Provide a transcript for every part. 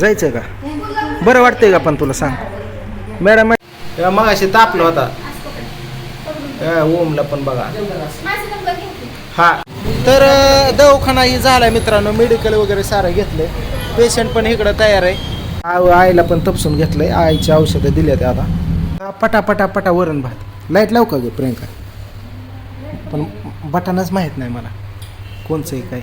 जायचं का? बरं वाटतंय का पण तुला सांग? मॅडम मग अशी तापलं होता. हा, ओमला पण बघा. हा. तर दवाखानाही झाला मित्रांनो. मेडिकल वगैरे सारं घेतलंय. पेशंट पण इकडं तयार आहे. आ- आईला पण तपसून घेतलंय. आईची औषधं दिली आता. पटा पटा पटा वरण भात. लाइट लावू का ग प्रियंका? पण बटनच माहीत नाही मला. कोणचं आहे काय?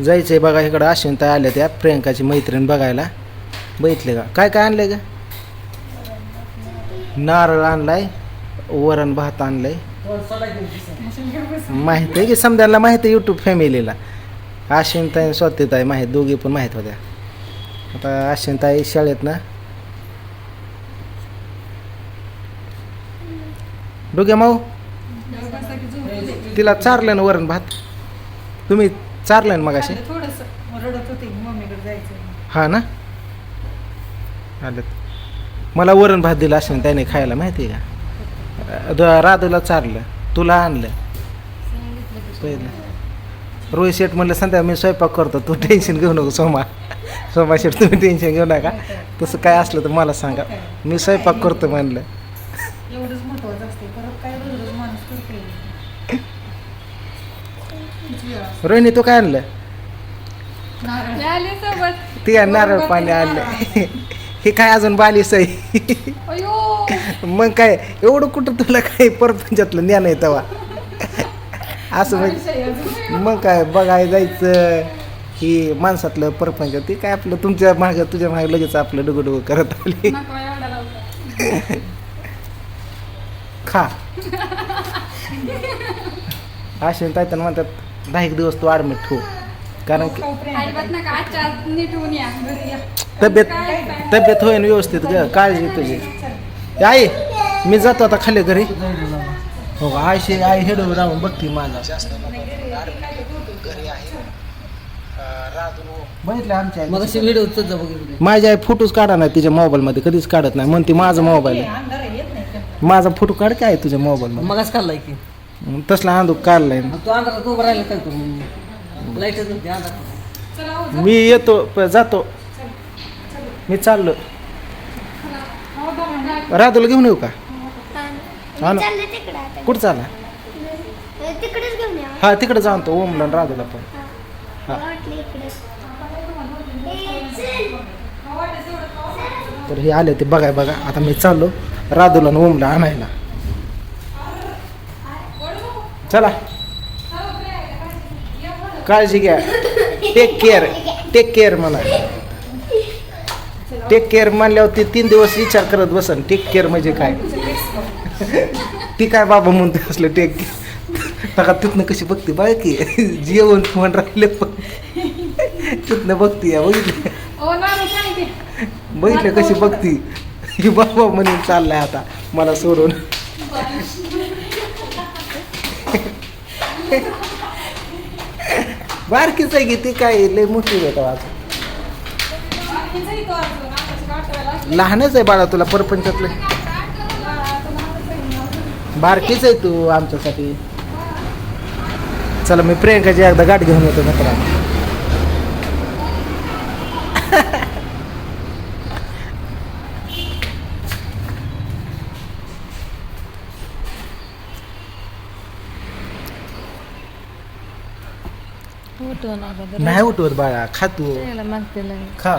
जायचं आहे बघा इकडं अश्विनता आल्या त्या प्रियंकाची मैत्रीण बघायला. बघितले का? काय काय आणलं का नारळ आणलाय वरण भात आणलंय. माहिती आहे की समजायला माहिती आहे यूट्यूब फॅमिलीला अश्विनताई स्वतःताई माहीत दोघी पण माहीत होत्या. आता अश्विनताई शाळेत ना? डोग्या माऊ तिला चारलं ना वरण भात. तुम्ही चारलं ना मगाशी? थोडस. रडत होती मम्मीकडे जायचं हा ना? आलं मला वरण भात दिला असेल त्याने खायला माहिती आहे का? द- राधूला चारलं तुला आणलं. पहिलं. रोहित शेठ म्हणलं संध्या मी स्वयंपाक करतो तू टेन्शन घेऊ नको सोमा. सोमा शेठ तुम्ही टेन्शन घेऊ नका. तसं काय असलं तर मला सांगा. मी स्वयंपाक करतो म्हणलं. एवढंच महत्वाचं असते परत काय रोज रोज माणूस करते किती वेळ असतो? रोहिणी तू काय आणलं नारळ. आले सोबत ती नारळ पाणी आणलं हे काय अजून बालिस आहे अयो. मग काय एवढं कुठं तुला काय परपंचातलं ज्ञान आहे तेव्हा? असं म्हणजे मग काय बघाय जायचं. की माणसातलं परपंच ते काय आपलं तुमच्या माग तुझ्या मागे लगेच आपलं डुगुडुगु करत आली. नको एवढा लावता खा. असे तायतन म्हणतात दहा एक दिवस तू ॲडमिट ठेवू कारण की तब्येत तब्येत होईन व्यवस्थित ग काळजी तुझी. आई मी जातो आता खाली घरी. हो का? आयशी आई हेडू राहून बघती माझा. माझी आई फोटोच काढा नाही तिच्या मोबाईलमध्ये कधीच काढत नाही. म्हणते माझा मोबाईल आहे. माझा फोटो काढ काय तुझ्या मोबाईलमध्ये मगच काढलाय की. तसला आंदूक काढलाय. मग तू अंधारात उभं राहिला काय करू लाईटच नव्हती अंधारात. चला हो मी येतो प- जातो. मी चाललो. हो राधूला घेऊन येऊ का? हा ना. चालले तिकडे आता कुठं चाला तिकडेच घेऊन या. हा तिकडे जाऊन तो ओमला आणि राधूला पण. हा. मला वाटलं इकडे. ए, चल. तर हे आले ते बघाय बघा. आता मी चाललो राधूला आणि ओमला आणायला. चला. काळजी घ्या. टेक केअर टेक केअर म्हणा. टेक केअर म्हणल्यावर ते तीन दिवस विचार करत बसन. टेक केअर म्हणजे काय? ती काय बाबा म्हणते असलं टेक बघा तिथनं कशी बघते बघ की. जेवण पण राहिले पण. तिथनं बघते बघितलं? नारळ पाणी दे बघितलं कशी बघती. ही बाबा म्हणून चाललाय आता. मला सोडून. बारकीच आहे की ती काय लय मोठी आताची काटायला लहानच आहे बाळा तुला परपंचातलं. बारकीच आहे तू आमच्यासाठी. चला मी प्रियंकाची एकदा गाठ घेऊन येतो नाही उठवत बाळा खा तू. खा.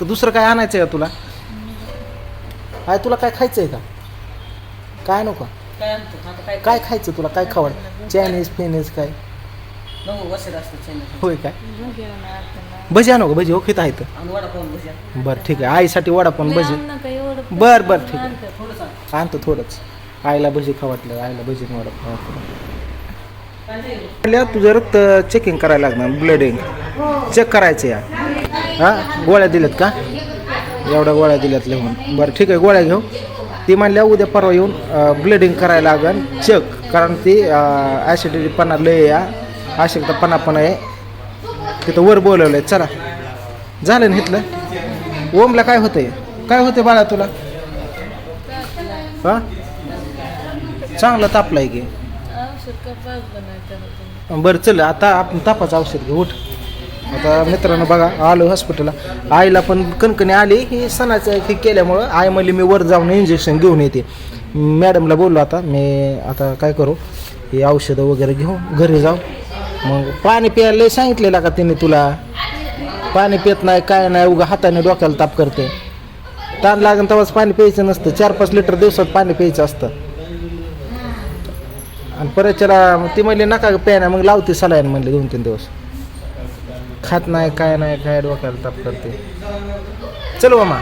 क- दुसरं काय आणायचं आहे का तुला? काय तुला काय खायचं आहे का? काय नको? काय आणतो? आता काय काय खायचं तुला? काय खावड चायनीज फिनीज काय? असतं होय काय? भजी आणू का? भजी ओळखीत आहेत आणि वडापाव बरं ठीक आहे. आईसाठी वडापाव भजी. बर बर ठीक आहे. थोडंसं आण. आणतो थोडंच. आईला भजी खावाटलं आईला भजी वडापाव तुझं रक्त चेकिंग करायला लागणार ब्लडिंग चेक करायचं या. हा? गोळ्या दिल्यात का? एवढ्या गोळ्या दिल्यात लिहून. बरं ठीक आहे गोळ्या घेऊ. ती म्हणल्या उद्या परवा येऊन ब्लडिंग करायला लागेल चेक कारण ती ॲसिडिटीपणा लय या अशक्तपणा पण आहे. तिथं वर बोलवलं आहे चला. झालं ना इथलं? ओमला काय होतंय? काय होते बाळा तुला? हा? तापलं आहे की. बरं चल आता आपण तापाचं औषध घेऊ उठ. आता मित्रांनो बघा आलो हॉस्पिटलला आईला पण कणकणी आली ही सणाचं हे केल्यामुळं आई म्हणली मी वर जाऊन इंजेक्शन घेऊन येते. मॅडमला बोललो आता मी आता काय करू? हे औषधं वगैरे घेऊ घरी जाऊ. मग पाणी प्यायला सांगितलेलं का तिने तुला? पाणी पित नाही काय नाही उगा हाताने डोक्याला ताप करते. ताण लागेल तेव्हाच पाणी प्यायचं नसतं. चार पाच लिटर दिवसात पाणी प्यायचं असतं. आणि परत त्याला ती म्हणली नका प्यायना मग लावते सलाईन म्हणले दोन तीन दिवस. खात नाही काय नाही काय डोक्याला ताप करते. चल हो, मामा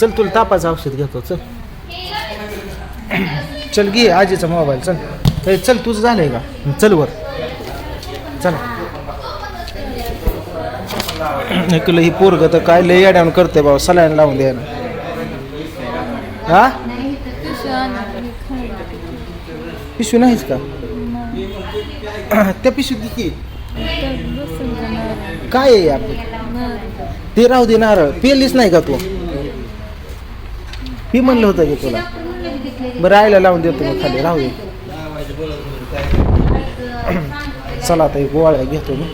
चल तुला तापाचं औषध घेतो चल. चल घे आजीचा मोबाईल चल. ए, चल तुझं झालंय का? चल वर. चल. ऐकलं ही पोरग तर काय लय अडवून करते बाबा सलाईन लावून द्यायला. हा? पिशवी नाहीच का? त्या पिशवीत किती काय आहे आपलं ते राहू दे नारळ. पेलीच नाही का तू? ही म्हणलं होतं की तुला. बरं आईला लावून देतो मग खाली. राहू दे. चला आता एक गोळ्या घेतो मी.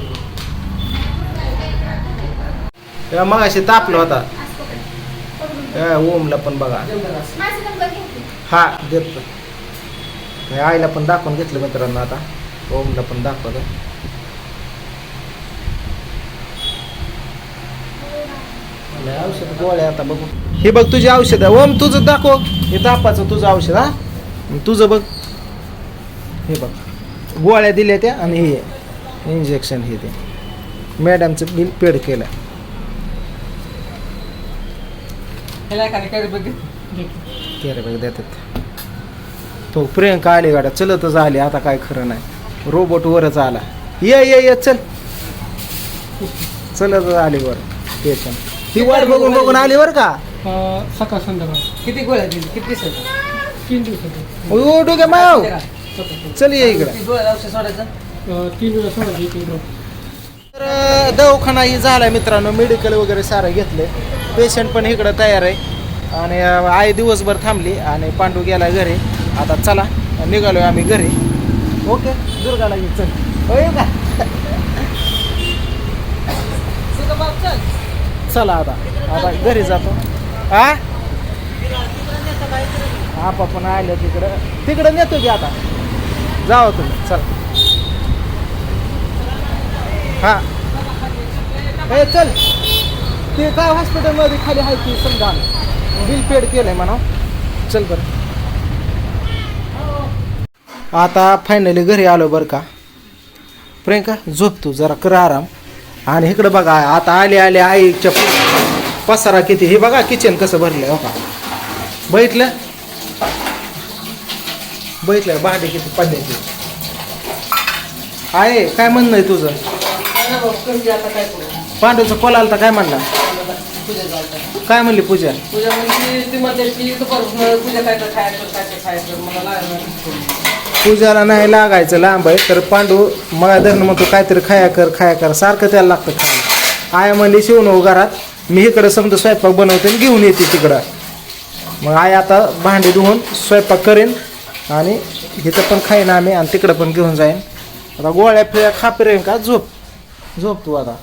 मग असे तापलं होता. ओमला पण बघा. हा देतो. हे आईला पण दाखवून घेतलं मित्रांनो आता. ओमला पण दाखवतो लय औषध गोळ्या आता बघू. हे बघ तुझी औषध ओम तुझं दाखव. हे तापाचं तुझं औषध हा? तुझं बघ. हे बघ. गोळ्या दिल्या त्या आणि हे. इंजेक्शन हे ते. मॅडमचं बिल पेड केलं. तेरा बघ देतात. तो प्रियंका आली गाड्या चलतच आली आता काय खरं नाही. रोबोट वरच आला. ये ये ये चल. चलतच आली वर. पेशंट ही वाट बघून बघून आली वर का? सकाळ संध्याकाळ. किती गोळ्या दिली? किती दिवसात? तीन दिवसाचे ओ डोके माव चल ये इकडं. किती गोळ्या औषध सोडायचं? अं, तीन वेळा सोडायचे एक एक डोस. तर अं, दवाखाना ही झाला मित्रांनो. मेडिकल वगैरे सारं घेतले पेशंट पण इकडं तयार आहे. आणि अं, आई दिवसभर थांबली आणि पांडू गेला घरी. आता चला निघालोय आम्ही घरी. ओके दुर्गाला ये चल. होय का? चल आता आता घरी जातो. हा आपा पण आलं तिकडं. तिकडं नेतो की आता. जावा तुम्ही चला. हा. ए चल. ते काय हॉस्पिटलमध्ये खाली आहे की समजा बिल पेड केलंय म्हणा. चल बरं. आता फायनली घरी आलो बरं का. प्रियंका झोप तू जरा कर आराम. आणि इकडं बघा आता आले आले आईच्या पसारा किती. हे बघा किचन कसं भरलंय हो का. बघितलं? बघितलं भांडे किती पडल्याचे आहे काय म्हणणं आहे तुझं? पांडूचं आता आलं तर काय म्हणला? काय म्हणली पूजा? पूजा म्हणजे ती म्हणते की पूजा काय खायचं काय खायचं मला पूजाला नाही लागायचं लांब आहे तर पांडू मला धरण म्हणतो काहीतरी खाया कर खाया कर. सारखं त्याला लागतं खायला. आया म्हणली शिवून घरात. मी इकडं समजा स्वयंपाक बनवते आणि घेऊन येते तिकडं. मग आई आता भांडी धुवून स्वयंपाक करेन आणि इथं पण खाईन आम्ही आणि तिकडं पण घेऊन जाईन. आता गोळ्या फिळ्या खापेरेन का? झोप. झोप तू आता.